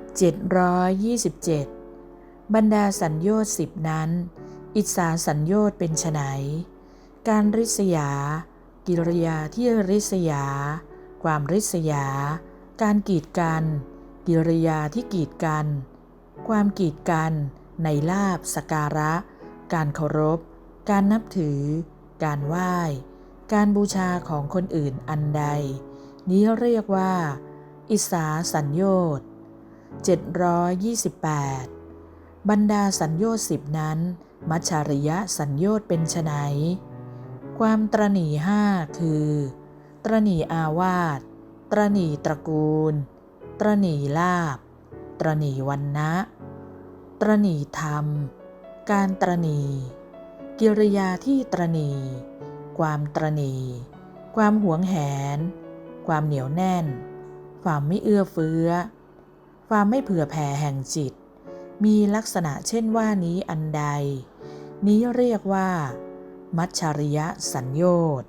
727 บรรดาสัญโยชน์สิบนั้น อิสาสัญโยชน์เป็นไนการริษยา กิริยาที่ริษยา ความริษยา การกีดกัน กิริยาที่กีดกัน ความกีดกัน ในลาบสการะ การเคารพ การนับถือ การไหว้ การบูชาของคนอื่นอันใด นี้เรียกว่า อิสาสัญโยชน์ 728 บรรดาสัญโยชน์สิบนั้น มัชาริยะสัญโยชน์เป็นไฉนความตรณีห้าคือ ตรณีอาวาสตรณีตระกูล ตรณีลาบ ตรณีวันนะตรณีธรรม การตรณี กิริยาที่ตรณี ความตรณี ความหวงแหน ความเหนียวแน่น ความไม่เอื้อเฟื้อ ความไม่เผื่อแผ่แห่งจิต มีลักษณะเช่นว่านี้อันใด นี้เรียกว่า มัชชาริยะสัญโยชน